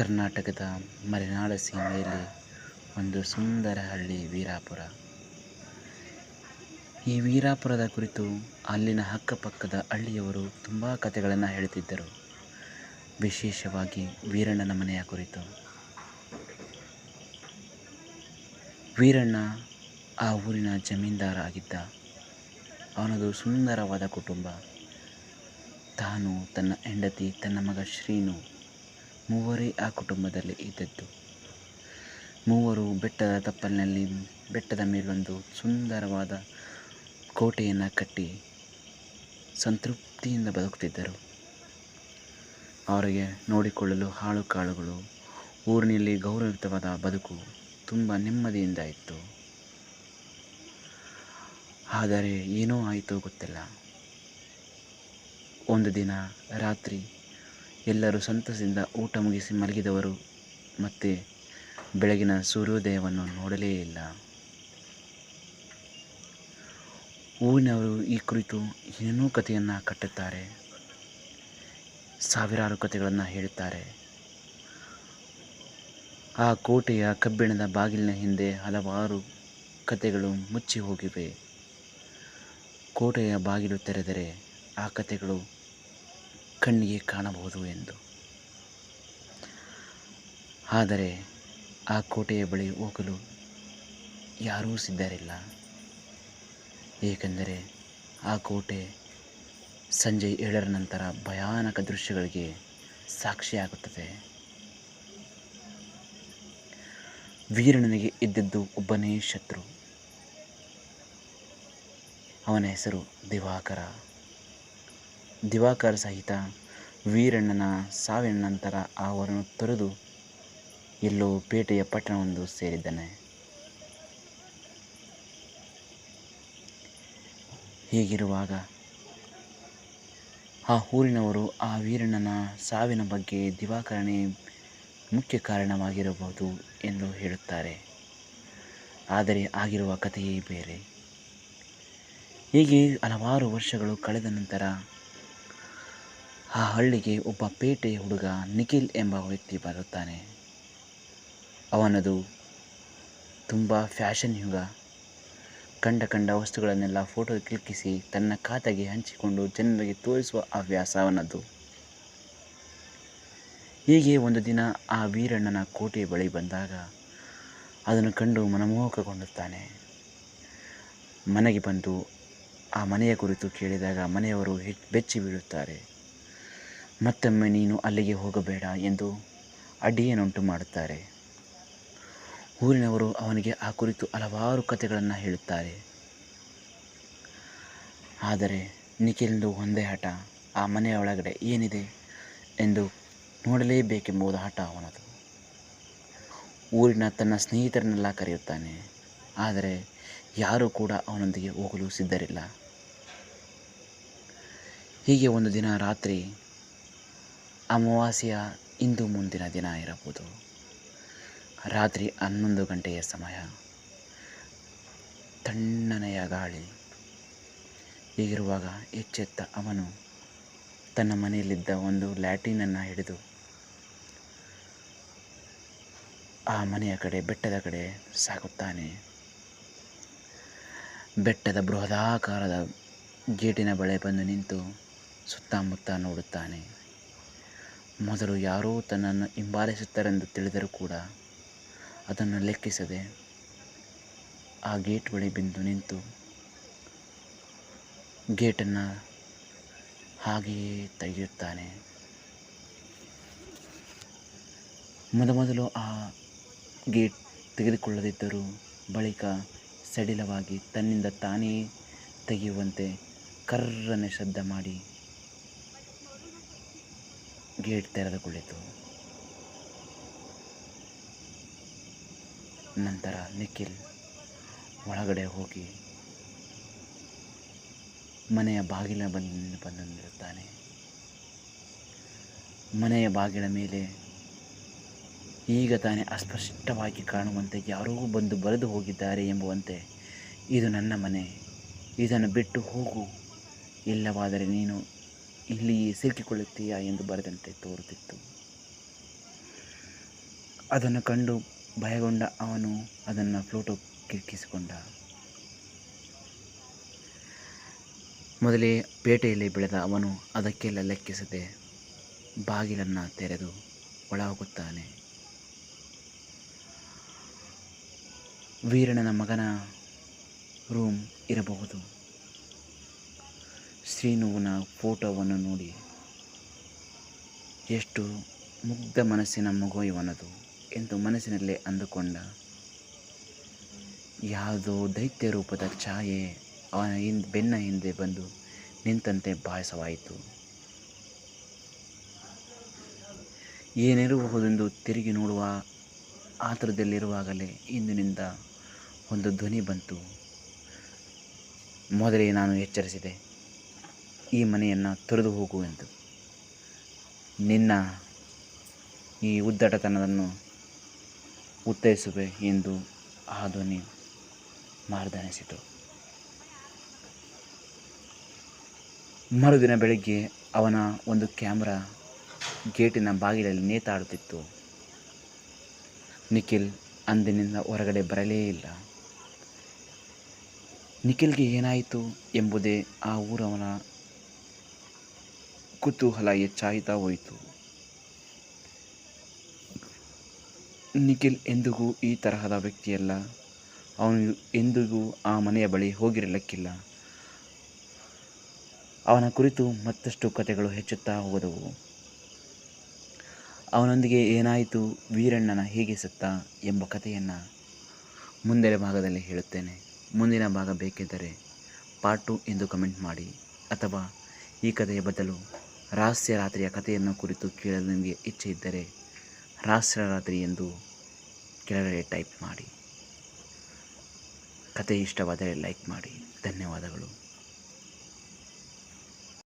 ಕರ್ನಾಟಕದ ಮಲೆನಾಡ ಸೀಮೆಯಲ್ಲಿ ಒಂದು ಸುಂದರ ಹಳ್ಳಿ ವೀರಾಪುರ. ಈ ವೀರಾಪುರದ ಕುರಿತು ಅಲ್ಲಿನ ಅಕ್ಕಪಕ್ಕದ ಹಳ್ಳಿಯವರು ತುಂಬ ಕಥೆಗಳನ್ನು ಹೇಳುತ್ತಿದ್ದರು ವಿಶೇಷವಾಗಿ ವೀರಣ್ಣನ ಮನೆಯ ಕುರಿತು. ವೀರಣ್ಣ ಆ ಊರಿನ ಜಮೀನ್ದಾರ ಆಗಿದ್ದ. ಅವನದು ಸುಂದರವಾದ ಕುಟುಂಬ. ತಾನು ತನ್ನ ಹೆಂಡತಿ, ತನ್ನ ಮಗ ಶ್ರೀನು ಮೂವರೇ ಆ ಕುಟುಂಬದಲ್ಲಿ ಇದ್ದದ್ದು. ಮೂವರು ಬೆಟ್ಟದ ತಪ್ಪಲಿನಲ್ಲಿ ಬೆಟ್ಟದ ಮೇಲೊಂದು ಸುಂದರವಾದ ಕೋಟೆಯನ್ನು ಕಟ್ಟಿ ಸಂತೃಪ್ತಿಯಿಂದ ಬದುಕುತ್ತಿದ್ದರು. ಅವರಿಗೆ ನೋಡಿಕೊಳ್ಳಲು ಹಾಳು ಕಾಳುಗಳು, ಊರಿನಲ್ಲಿ ಗೌರವಯುತವಾದ ಬದುಕು ತುಂಬ ನೆಮ್ಮದಿಯಿಂದ ಇತ್ತು. ಆದರೆ ಏನೋ ಆಯಿತು ಗೊತ್ತಿಲ್ಲ. ಒಂದು ದಿನ ರಾತ್ರಿ ಎಲ್ಲರೂ ಸಂತಸದಿಂದ ಊಟ ಮುಗಿಸಿ ಮಲಗಿದವರು ಮತ್ತೆ ಬೆಳಗಿನ ಸೂರ್ಯೋದಯವನ್ನು ನೋಡಲೇ ಇಲ್ಲ. ಊರಿನವರು ಈ ಕುರಿತು ಏನೇನೋ ಕಥೆಯನ್ನು ಕಟ್ಟುತ್ತಾರೆ. ಸಾವಿರಾರು ಕಥೆಗಳನ್ನು ಹೇಳುತ್ತಾರೆ. ಆ ಕೋಟೆಯ ಕಬ್ಬಿಣದ ಬಾಗಿಲಿನ ಹಿಂದೆ ಹಲವಾರು ಕಥೆಗಳು ಮುಚ್ಚಿ ಹೋಗಿವೆ. ಕೋಟೆಯ ಬಾಗಿಲು ತೆರೆದರೆ ಆ ಕಥೆಗಳು ಕಣ್ಣಿಗೆ ಕಾಣಬಹುದು ಎಂದು. ಆದರೆ ಆ ಕೋಟೆಯ ಬಳಿ ಹೋಗಲು ಯಾರೂ ಸಿದ್ಧರಿಲ್ಲ. ಏಕೆಂದರೆ ಆ ಕೋಟೆ ಸಂಜೆ ಏಳರ ನಂತರ ಭಯಾನಕ ದೃಶ್ಯಗಳಿಗೆ ಸಾಕ್ಷಿಯಾಗುತ್ತದೆ. ವೀರಣ್ಣನಿಗೆ ಇದ್ದದ್ದು ಒಬ್ಬನೇ ಶತ್ರು. ಅವನ ಹೆಸರು ದಿವಾಕರ. ದಿವಾಕರ ಸಹಿತ ವೀರಣ್ಣನ ಸಾವಿನ ನಂತರ ಅವರನ್ನು ತೊರೆದು ಎಲ್ಲೋ ಪೇಟೆಯ ಪಟ್ಟಣವೊಂದು ಸೇರಿದ್ದಾನೆ. ಹೀಗಿರುವಾಗ ಆ ಊರಿನವರು ಆ ವೀರಣ್ಣನ ಸಾವಿನ ಬಗ್ಗೆ ದಿವಾಕರನೇ ಮುಖ್ಯ ಕಾರಣವಾಗಿರಬಹುದು ಎಂದು ಹೇಳುತ್ತಾರೆ. ಆದರೆ ಆಗಿರುವ ಕಥೆಯೇ ಬೇರೆ. ಹೀಗೆ ಹಲವಾರು ವರ್ಷಗಳು ಕಳೆದ ನಂತರ ಆ ಹಳ್ಳಿಗೆ ಒಬ್ಬ ಪೇಟೆಯ ಹುಡುಗ ನಿಖಿಲ್ ಎಂಬ ವ್ಯಕ್ತಿ ಬರುತ್ತಾನೆ. ಅವನದು ತುಂಬ ಫ್ಯಾಷನ್ ಯುಗ. ಕಂಡ ಕಂಡ ವಸ್ತುಗಳನ್ನೆಲ್ಲ ಫೋಟೋ ಕ್ಲಿಕ್ಕಿಸಿ ತನ್ನ ಖಾತೆಗೆ ಹಂಚಿಕೊಂಡು ಜನರಿಗೆ ತೋರಿಸುವ ಹವ್ಯಾಸ ಅವನದ್ದು. ಹೀಗೆ ಒಂದು ದಿನ ಆ ವೀರಣ್ಣನ ಕೋಟೆ ಬಳಿ ಬಂದಾಗ ಅದನ್ನು ಕಂಡು ಮನಮೋಹಕಗೊಂಡುತ್ತಾನೆ ಮನೆಗೆ ಬಂದು ಆ ಮನೆಯ ಕುರಿತು ಕೇಳಿದಾಗ ಮನೆಯವರು ಹೆಚ್ಚು ಬೆಚ್ಚಿ ಬೀಳುತ್ತಾರೆ. ಮತ್ತೊಮ್ಮೆ ನೀನು ಅಲ್ಲಿಗೆ ಹೋಗಬೇಡ ಎಂದು ಅಡ್ಡಿಯನ್ನುಂಟು ಮಾಡುತ್ತಾರೆ. ಊರಿನವರು ಅವನಿಗೆ ಆ ಕುರಿತು ಹಲವಾರು ಕಥೆಗಳನ್ನು ಹೇಳುತ್ತಾರೆ. ಆದರೆ ನಿಖಿಲ್ದು ಒಂದೇ ಹಠ, ಆ ಮನೆಯ ಒಳಗಡೆ ಏನಿದೆ ಎಂದು ನೋಡಲೇಬೇಕೆಂಬುದು ಹಠ ಅವನದು. ಊರಿನ ತನ್ನ ಸ್ನೇಹಿತರನ್ನೆಲ್ಲ ಕರೆಯುತ್ತಾನೆ, ಆದರೆ ಯಾರೂ ಕೂಡ ಅವನೊಂದಿಗೆ ಹೋಗಲು ಸಿದ್ಧರಿಲ್ಲ. ಹೀಗೆ ಒಂದು ದಿನ ರಾತ್ರಿ ಅಮಾವಾಸ್ಯೆಯ ಇಂದು ಮುಂದಿನ ದಿನ ಇರಬಹುದು. ರಾತ್ರಿ ಹನ್ನೊಂದು ಗಂಟೆಯ ಸಮಯ. ತಣ್ಣನೆಯ ಗಾಳಿ. ಹೀಗಿರುವಾಗ ಎಚ್ಚೆತ್ತ ಅವನು ತನ್ನ ಮನೆಯಲ್ಲಿದ್ದ ಒಂದು ಲ್ಯಾಟಿನನ್ನು ಹಿಡಿದು ಆ ಮನೆಯ ಕಡೆ, ಬೆಟ್ಟದ ಕಡೆ ಸಾಗುತ್ತಾನೆ. ಬೆಟ್ಟದ ಬೃಹದಾಕಾರದ ಗೇಟಿನ ಬಳಿ ಬಂದು ನಿಂತು ಸುತ್ತಮುತ್ತ ನೋಡುತ್ತಾನೆ. ಮೊದಲು ಯಾರೋ ತನ್ನನ್ನು ಹಿಂಬಾಲಿಸುತ್ತಾರೆಂದು ತಿಳಿದರೂ ಕೂಡ ಅದನ್ನು ಲೆಕ್ಕಿಸದೆ ಆ ಗೇಟ್ ಬಳಿ ಬಿಂದು ನಿಂತು ಗೇಟನ್ನು ಹಾಗೆಯೇ ತೆಗೆಯುತ್ತಾನೆ. ಮೊದಮೊದಲು ಆ ಗೇಟ್ ತೆಗೆದುಕೊಳ್ಳದಿದ್ದರೂ ಬಳಿಕ ಸಡಿಲವಾಗಿ ತನ್ನಿಂದ ತಾನೇ ತೆಗೆಯುವಂತೆ ಕರ್ರನೆ ಶಬ್ದ ಮಾಡಿ ಗೇಟ್ ತೆರೆದುಕೊಳ್ಳಿತು ನಂತರ ನಿಖಿಲ್ ಒಳಗಡೆ ಹೋಗಿ ಮನೆಯ ಬಾಗಿಲ ಬಂದು ಬಂದು ನಿಲ್ಲುತ್ತಾನೆ ಮನೆಯ ಬಾಗಿಲ ಮೇಲೆ ಈಗ ತಾನೇ ಅಸ್ಪಷ್ಟವಾಗಿ ಕಾಣುವಂತೆ ಯಾರೋ ಬಂದು ಬರೆದು ಹೋಗಿದ್ದಾರೆ ಎಂಬುವಂತೆ ಇದು ನನ್ನ ಮನೆ. ಇದನ್ನು ಬಿಟ್ಟು ಹೋಗು. ಇಲ್ಲವಾದರೆ ನೀನು ಇಲ್ಲಿಯೇ ಸಿಲುಕಿಕೊಳ್ಳುತ್ತೀಯಾ ಎಂದು ಬರೆದಂತೆ ತೋರುತ್ತಿತ್ತು. ಅದನ್ನು ಕಂಡು ಭಯಗೊಂಡ ಅವನು ಅದನ್ನು ಫ್ಲೋಟೋ ಕಿರಿಕಿಸಿಕೊಂಡ. ಮೊದಲೇ ಪೇಟೆಯಲ್ಲಿ ಬೆಳೆದ ಅವನು ಅದಕ್ಕೆಲ್ಲ ಲೆಕ್ಕಿಸದೆ ಬಾಗಿಲನ್ನು ತೆರೆದು ಒಳಹೋಗುತ್ತಾನೆ. ವೀರಣ್ಣನ ಮಗನ ರೂಮ್ ಇರಬಹುದು. ಶ್ರೀನುವಿನ ಫೋಟೋವನ್ನು ನೋಡಿ ಎಷ್ಟು ಮುಗ್ಧ ಮನಸ್ಸಿನ ಮಗು ಇವನದು ಎಂದು ಮನಸ್ಸಿನಲ್ಲೇ ಅಂದುಕೊಂಡ. ಯಾವುದೋ ದೈತ್ಯ ರೂಪದ ಛಾಯೆ ಅವನ ಹಿಂದೆ ಬೆನ್ನ ಹಿಂದೆ ಬಂದು ನಿಂತಂತೆ ಭಾಸವಾಯಿತು. ಏನಿರಬಹುದೆಂದು ತಿರುಗಿ ನೋಡುವ ಆತುರದಲ್ಲಿರುವಾಗಲೇ ಇಂದಿನಿಂದ ಒಂದು ಧ್ವನಿ ಬಂತು. ಮೊದಲೇ ನಾನು ಎಚ್ಚರಿಸಿದೆ. ಈ ಮನೆಯನ್ನು ತೊರೆದು ಹೋಗು ಎಂದು. ನಿನ್ನ ಈ ಉದ್ದಟತನವನ್ನು ಉತ್ತರಿಸುವೆ ಎಂದು ಆ ಧ್ವನಿ ಮಾರ್ದನಿಸಿತು. ಮರುದಿನ ಬೆಳಗ್ಗೆ ಅವನ ಒಂದು ಕ್ಯಾಮ್ರಾ ಗೇಟಿನ ಬಾಗಿಲಲ್ಲಿ ನೇತಾಡುತ್ತಿತ್ತು. ನಿಖಿಲ್ ಅಂದಿನಿಂದ ಹೊರಗಡೆ ಬರಲೇ ಇಲ್ಲ. ನಿಖಿಲ್ಗೆ ಏನಾಯಿತು ಎಂಬುದೇ ಆ ಊರವನ ಕುತೂಹಲ ಹೆಚ್ಚಾಯ್ತಾ ಹೋಯಿತು. ನಿಖಿಲ್ ಎಂದಿಗೂ ಈ ತರಹದ ವ್ಯಕ್ತಿಯಲ್ಲ. ಅವನು ಎಂದಿಗೂ ಆ ಮನೆಯ ಬಳಿ ಹೋಗಿರಲಿಕ್ಕಿಲ್ಲ. ಅವನ ಕುರಿತು ಮತ್ತಷ್ಟು ಕಥೆಗಳು ಹೆಚ್ಚುತ್ತಾ ಹೋದವು. ಅವನೊಂದಿಗೆ ಏನಾಯಿತು, ವೀರಣ್ಣನ ಹೇಗೆ ಸತ್ತ ಎಂಬ ಕಥೆಯನ್ನು ಮುಂದಿನ ಭಾಗದಲ್ಲಿ ಹೇಳುತ್ತೇನೆ. ಮುಂದಿನ ಭಾಗ ಬೇಕಿದ್ದರೆ ಪಾರ್ಟ್ ಟು ಎಂದು ಕಮೆಂಟ್ ಮಾಡಿ, ಅಥವಾ ಈ ಕಥೆಯ ಬದಲು ರಹಸ್ಯ ರಾತ್ರಿಯ ಕಥೆಯನ್ನು ಕುರಿತು ಕೇಳಲು ನಿಮಗೆ ಇಚ್ಛೆ ಇದ್ದರೆ ರಹಸ್ಯ ರಾತ್ರಿ ಎಂದು ಕೆಳಗಡೆ ಟೈಪ್ ಮಾಡಿ. ಕತೆ ಇಷ್ಟವಾದರೆ ಲೈಕ್ ಮಾಡಿ. ಧನ್ಯವಾದಗಳು.